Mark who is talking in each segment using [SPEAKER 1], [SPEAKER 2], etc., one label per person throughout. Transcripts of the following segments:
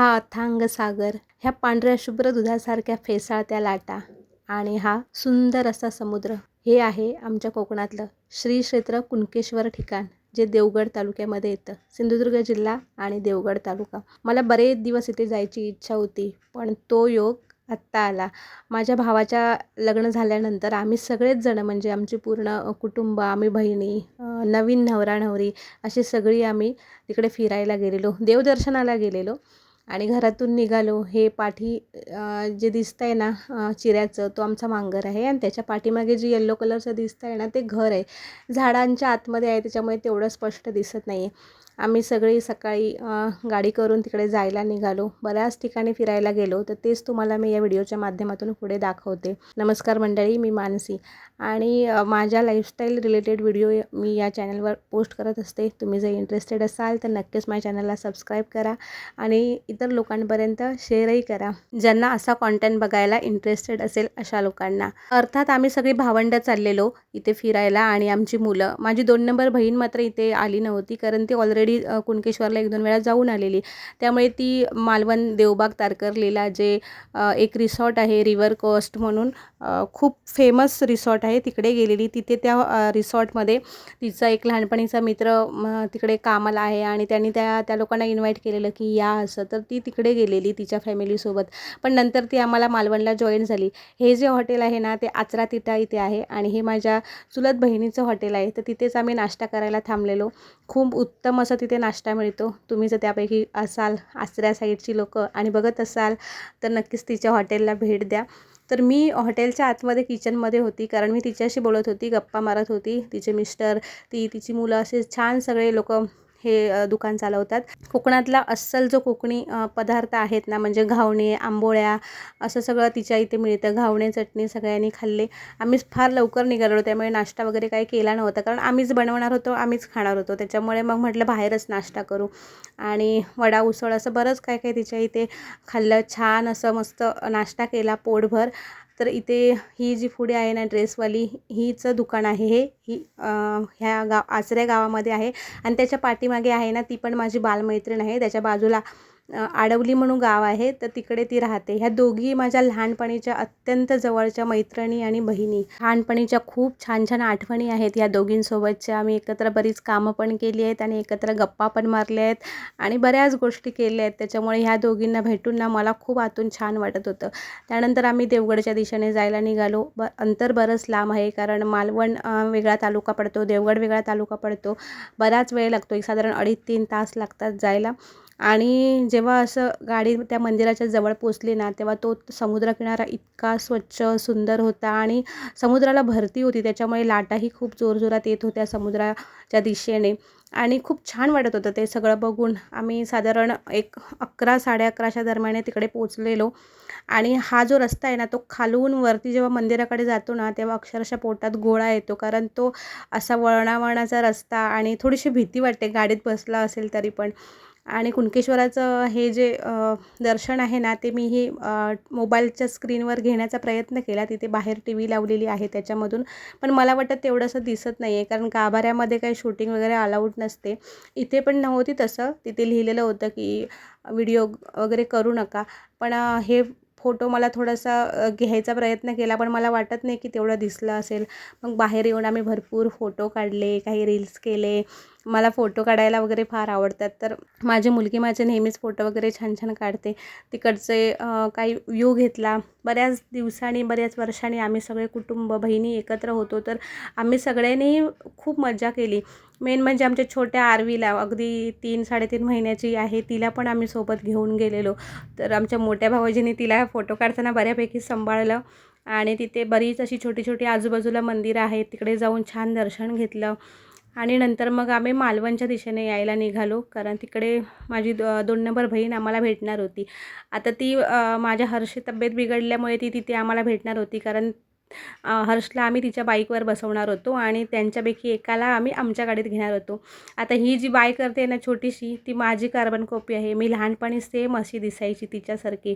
[SPEAKER 1] हा अथांग सागर ह्या पांढऱ्या शुभ्र दुधासारख्या फेसाळत्या लाटा आणि हा सुंदर असा समुद्र. हे आहे आमच्या कोकणातलं श्री क्षेत्र कुणकेश्वर ठिकाण जे देवगड तालुक्यामध्ये येतं. सिंधुदुर्ग जिल्हा आणि देवगड तालुका. मला बरेच दिवस इथे जायची इच्छा होती पण तो योग आत्ता आला. माझ्या भावाच्या लग्न झाल्यानंतर आम्ही सगळेच जणं म्हणजे आमची पूर्ण कुटुंब आम्ही बहिणी नवीन नवरा नवरी अशी सगळी आम्ही तिकडे फिरायला गेलेलो. देवदर्शनाला गेलेलो. आणि घरातून निघालो. हे पाठी जे दिसतं आहे ना चिऱ्याचं तो आमचा मांगर आहे आणि त्याच्या पाठीमागे जे येल्लो कलरचं दिसतं आहे ना ते घर आहे. झाडांच्या आतमध्ये आहे त्याच्यामुळे तेवढं स्पष्ट दिसत नाही आहे आम्ही सगळी सकाळी गाडी करून तिकडे जायला निघालो. बऱ्याच ठिकाणी फिरायला गेलो तर तेच तुम्हाला मी या व्हिडिओच्या माध्यमातून पुढे दाखवते. नमस्कार मंडळी मी मानसी. आणि माझ्या लाईफस्टाईल रिलेटेड व्हिडिओ मी या चॅनलवर पोस्ट करत असते. तुम्ही जर इंटरेस्टेड असाल तर नक्कीच माझ्या चॅनलला सबस्क्राईब करा. आणि इतर लोकांपर्यंत शेअरही करा. ज्यांना असा कॉन्टेंट बघायला इंटरेस्टेड असेल अशा लोकांना. अर्थात आम्ही सगळी भावंडं चाललेलो इथे फिरायला आणि आमची मुलं. माझी दोन नंबर बहीण मात्र इथे आली नव्हती कारण ती ऑलरेडी कुणकेश्वरला एक दोन वेळा जाऊन आलेली. त्यामुळे ती मालवण देवबाग तारकर्लीला जे एक रिसॉर्ट आहे रिवर कोस्ट म्हणून खूप फेमस रिसॉर्ट आहे. तिकडे गेलेली तिथे त्या रिसॉर्टमध्ये तिचा एक लहानपणीचा मित्र तिकडे कामाला आहे आणि त्यांनी त्या त्या लोकांना इन्व्हाइट केलेलं की या असं. तर ती तिकडे गेलेली तिच्या फॅमिलीसोबत पण नंतर ती आम्हाला मालवणला जॉईन झाली. हे जे हॉटेल आहे ना ते आचरा तिटा इथे आहे आणि हे माझ्या चुलत बहिणीचं हॉटेल आहे. तर तिथेच आम्ही नाश्ता करायला थांबलेलो. खूप उत्तम असं तिथे नाश्ता मिळतो. तुम्ही जर त्यापैकी असाल आचऱ्या साईडची लोकं आणि बघत असाल तर नक्कीच तिच्या हॉटेलला भेट द्या. तर मी हॉटेलच्या आतमध्ये किचनमध्ये होती. कारण मी तिच्याशी बोलत होती गप्पा मारत होती. तिचे मिस्टर ती तिची मुलं असे छान सगळे लोक हे दुकान चालवतात. कोकणातला अस्सल जो कोकणी पदार्थ आहेत ना म्हणजे घावणे आंबोळ्या असं सगळं तिच्या इथे मिळतं. घावणे चटणी सगळ्यांनी खाल्ले. आम्ही फार लवकर निघालो त्यामुळे नाश्ता वगैरे काही केला नव्हता. कारण आम्हीच बनवणार होतो आम्हीच खाणार होतो. त्याच्यामुळे मग म्हटलं बाहेरच नाश्ता करू. आणि वडा उसळ असं बरंच काय काय तिच्या इथे खाल्लं. छान असं मस्त नाश्ता केला पोटभर. तर इथे ही जी पुढे आहे ना ड्रेसवाली हीचं दुकान आहे हे. ही ह्या गाव आचऱ्या गावामध्ये आहे. आणि त्याच्या पाठीमागे आहे ना ती पण माझी बालमैत्रीण आहे. त्याच्या बाजूला आडवली म्हणून गाव आहे तर तिकडे ती राहते. ह्या दोघी माझ्या लहानपणीच्या अत्यंत जवळच्या मैत्रिणी आणि बहिणी. लहानपणीच्या खूप छान छान आठवणी आहेत ह्या दोघींसोबतच्या. आम्ही एकत्र बरीच कामं पण केली आहेत आणि एकत्र गप्पा पण मारल्या आहेत आणि बऱ्याच गोष्टी केल्या आहेत. त्याच्यामुळे ह्या दोघींना भेटून ना मला खूप आतून छान वाटत होतं. त्यानंतर आम्ही देवगडच्या दिशेने जायला निघालो. ब अंतर बरंच लांब आहे कारण मालवण वेगळा तालुका पडतो. देवगड वेगळा तालुका पडतो. बराच वेळ लागतो. एक साधारण अडीच तीन तास लागतात जायला. आणि जेव्हा असं गाडी त्या मंदिराच्या जवळ पोचली ना तेव्हा तो समुद्रकिनारा इतका स्वच्छ सुंदर होता आणि समुद्राला भरती होती. त्याच्यामुळे लाटाही खूप जोरजोरात येत होत्या समुद्राच्या दिशेने. आणि खूप छान वाटत होतं ते सगळं बघून. आम्ही साधारण एक अकरा साडे अकराच्या दरम्यान तिकडे पोचलेलो. आणि हा जो रस्ता आहे ना तो खालून वरती जेव्हा मंदिराकडे जातो ना तेव्हा अक्षरशः पोटात गोळा येतो. कारण तो असा वळणावळणाचा रस्ता आणि थोडीशी भीती वाटते. गाडीत बसला असेल तरी पण. आणि कुणकेश्वराचं हे जे दर्शन आहे ना ते मी ही मोबाईलच्या स्क्रीनवर घेण्याचा प्रयत्न केला. तिथे बाहेर टी व्ही लावलेली आहे त्याच्यामधून. पण मला वाटतं तेवढंसं दिसत नाही आहे कारण गाभाऱ्यामध्ये काही शूटिंग वगैरे अलाउड नसते. इथे पण नव्हती तसं. तिथे लिहिलेलं होतं की व्हिडिओ वगैरे करू नका. पण हे फोटो मला थोडासा घ्यायचा प्रयत्न केला पण मला वाटत नाही की तेवढं दिसलं असेल. मग बाहेर येऊन आम्ही भरपूर फोटो काढले काही रील्स केले. मला फोटो काढायला वगैरे फार आवडतात. तर माझी मुलगी माझे नेहमीच फोटो वगैरे छान छान काढते. तिकडचे काही व्ह्यू घेतला. बऱ्याच दिवसांनी बऱ्याच वर्षांनी आम्ही सगळे कुटुंब बहिणी एकत्र होतो. तर आम्ही सगळ्यांनी खूप मजा केली. मेन म्हणजे आमच्या छोट्या आरवीला अगदी तीन साडेतीन महिन्याची आहे. तिला पण आम्ही सोबत घेऊन गेलेलो. तर आमच्या मोठ्या भावाजीने तिला फोटो काढताना बऱ्यापैकी सांभाळलं आणि तिथे बरीच अशी छोटी छोटी आजूबाजूला मंदिरं आहेत. तिकडे जाऊन छान दर्शन घेतलं आणि नंतर मग आम्ही मालवणच्या दिशेने यायला निघालो. कारण तिकडे माझी दो दोन नंबर बहीण आम्हाला भेटणार होती. आता ती माझ्या हर्षी तब्येत बिघडल्यामुळे ती तिथे आम्हाला भेटणार होती. कारण हर्षला आम्ही तिच्या बाईकवर बसवणार होतो आणि त्यांच्यापैकी एकाला आम्ही आमच्या गाडीत घेणार होतो. आता ही जी बाईक करते ना छोटीशी ती माझी कार्बन कॉपी आहे. मी लहानपणी सेम अशी दिसायची तिच्यासारखी.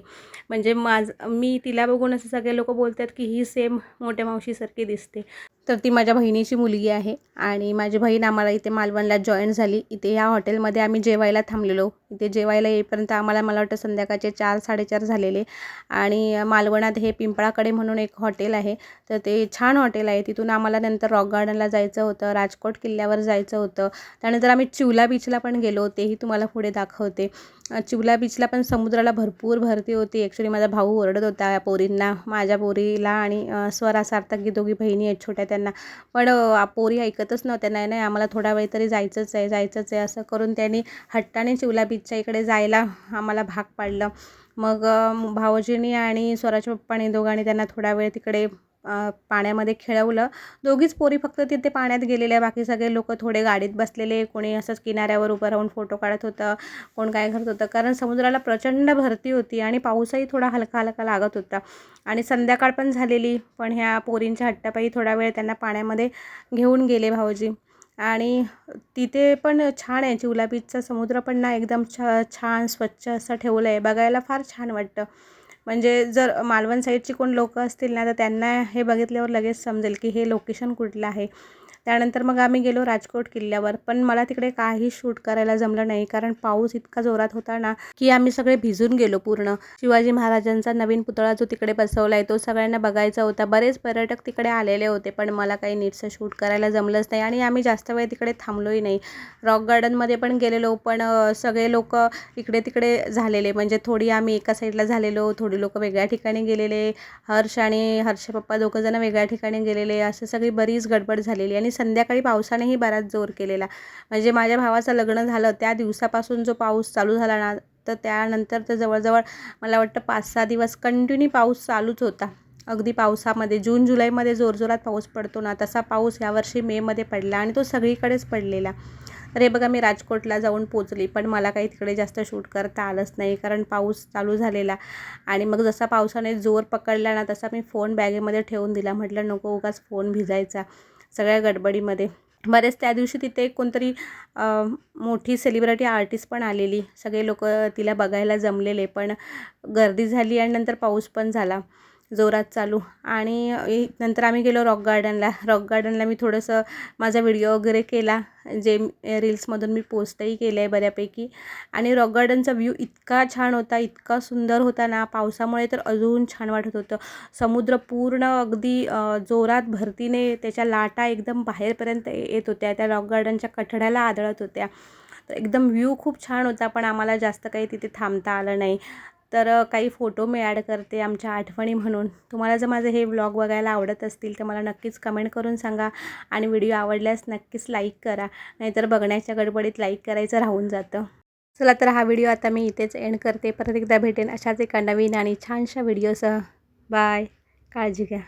[SPEAKER 1] म्हणजे माझ मी तिला बघून असं सगळे लोक बोलतात की ही सेम मोठ्या मावशीसारखी दिसते. तर ती माझ्या बहिणीची मुलगी आहे आणि माझी बहीण आम्हाला इथे मालवणला जॉईन झाली. इथे ह्या हॉटेलमध्ये आम्ही जेवायला थांबलेलो. इथे जेवायला येईपर्यंत आम्हाला मला वाटतं संध्याकाळचे चार साडेचार झालेले. आणि मालवणात हे पिंपळाकडे म्हणून एक हॉटेल आहे. तर ते छान हॉटेल आहे. तिथून आम्हाला नंतर रॉक गार्डनला जायचं होतं राजकोट किल्ल्यावर जायचं होतं. त्यानंतर आम्ही चिवला बीचला पण गेलो. तेही तुम्हाला पुढे दाखवते. चिवला बीचला पण समुद्राला भरपूर भरती होती. ॲक्च्युली माझा भाऊ ओरडत होता या पोरींना माझ्या पोरीला आणि स्वरा सार्थक की दोघी बहिणी आहेत छोट्या त्यांना. पण पोरी ऐकतच नव्हत्या. नाही नाही आम्हाला थोडा वेळ तरी जायचंच आहे जायचंच आहे असं करून त्यांनी हट्टाने चिवला बीचच्या इकडे जायला आम्हाला भाग पाडलं. मग भाऊजींनी आणि स्वराज पप्पाने दोघांनी त्यांना थोडा वेळ तिकडे पाण्यामध्ये खेळवलं. दोघीच पोरी फक्त तिथे पाण्यात गेलेल्या बाकी सगळे लोक थोडे गाडीत बसलेले. कोणी असंच किनाऱ्यावर उभं राहून फोटो काढत होतं कोण काय करत होतं. कारण समुद्राला प्रचंड भरती होती आणि पाऊसही थोडा हलका हलका लागत होता. आणि संध्याकाळ पण झालेली पण ह्या पोरींच्या हट्टापायी थोडा वेळ त्यांना पाण्यामध्ये घेऊन गेले भाऊजी. आणि तिथे पण छान आहे. चिवला बीचचा समुद्र पण ना एकदम छ छान स्वच्छ असं ठेवलं आहे बघायला फार छान वाटतं. म्हणजे जर मालवण साईडची कोण लोकं असतील ना तर त्यांना हे बघितल्यावर लगेच समजेल की हे लोकेशन कुठलं आहे. त्यानंतर मग आम्ही गेलो राजकोट किल्ल्यावर. पण मला तिकडे काही शूट करायला जमलं नाही. कारण पाऊस इतका जोरात होता ना की आम्ही सगळे भिजून गेलो पूर्ण. शिवाजी महाराजांचा नवीन पुतळा जो तिकडे बसवला आहे तो सगळ्यांना बघायचा होता. बरेच पर्यटक तिकडे आलेले होते पण मला काही नीटसं शूट करायला जमलंच नाही. आणि आम्ही जास्त वेळ तिकडे थांबलोही नाही. रॉक गार्डनमध्ये पण गेलेलो पण सगळे लोक इकडे तिकडे झालेले. म्हणजे थोडी आम्ही एका साईडला झालेलो थोडी लोक वेगळ्या ठिकाणी गेलेले. हर्ष आणि हर्ष पप्पा दोघंजणं वेगळ्या ठिकाणी गेलेले. असं सगळी बरीच गडबड झालेली. आणि संध्याकाळी पावसानेही बराच जोर केलेला. म्हणजे माझ्या भावाचं लग्न झालं त्या दिवसापासून जो पाऊस चालू झाला ना तर त्यानंतर तर जवळजवळ मला वाटतं पाच सहा दिवस कंटिन्यू पाऊस चालूच होता. अगदी पावसामध्ये जून जुलैमध्ये जोरजोरात पाऊस पडतो ना तसा पाऊस यावर्षी मेमध्ये पडला आणि तो सगळीकडेच पडलेला. तर हे बघा मी राजकोटला जाऊन पोचली पण मला काही तिकडे जास्त शूट करता आलंच नाही कारण पाऊस चालू झालेला. आणि मग जसा पावसाने जोर पकडला ना तसा मी फोन बॅगेमध्ये ठेवून दिला. म्हटलं नको उगाच फोन भिजायचा. सगळ्या गडबडीमध्ये. बरेच त्या दिवशी तिथे कोणतरी मोठी सेलिब्रिटी आर्टिस्ट पण आलेली. सगळे लोक तिला बघायला जमलेले पण गर्दी झाली आणि नंतर पाऊस पण झाला. जोरात चालू. आणि नंतर आम्ही गेलो रॉक गार्डनला. रॉक गार्डनला मी थोडंसं माझा व्हिडिओ वगैरे केला जे रील्समधून मी पोस्टही केलं आहे बऱ्यापैकी. आणि रॉक गार्डनचा व्ह्यू इतका छान होता इतका सुंदर होता ना पावसामुळे तर अजून छान वाटत होतं. समुद्र पूर्ण अगदी जोरात भरतीने त्याच्या लाटा एकदम बाहेरपर्यंत येत होत्या. त्या रॉक गार्डनच्या कठड्याला आदळत होत्या. तर एकदम व्ह्यू खूप छान होता पण आम्हाला जास्त काही तिथे थांबता आलं नाही. तर काही फोटो मी ॲड करते आमच्या आठवणी म्हणून. तुम्हाला जर माझे हे व्लॉग बघायला आवडत असतील तर मला नक्कीच कमेंट करून सांगा आणि व्हिडिओ आवडल्यास नक्कीच लाईक करा. नाहीतर बघण्याच्या गडबडीत लाईक करायचं राहून जातं. चला तर हा व्हिडिओ आता मी इथेच एंड करते. परत एकदा भेटेन अशाच एका नवीन आणि छानशा व्हिडिओसह. बाय. काळजी घ्या.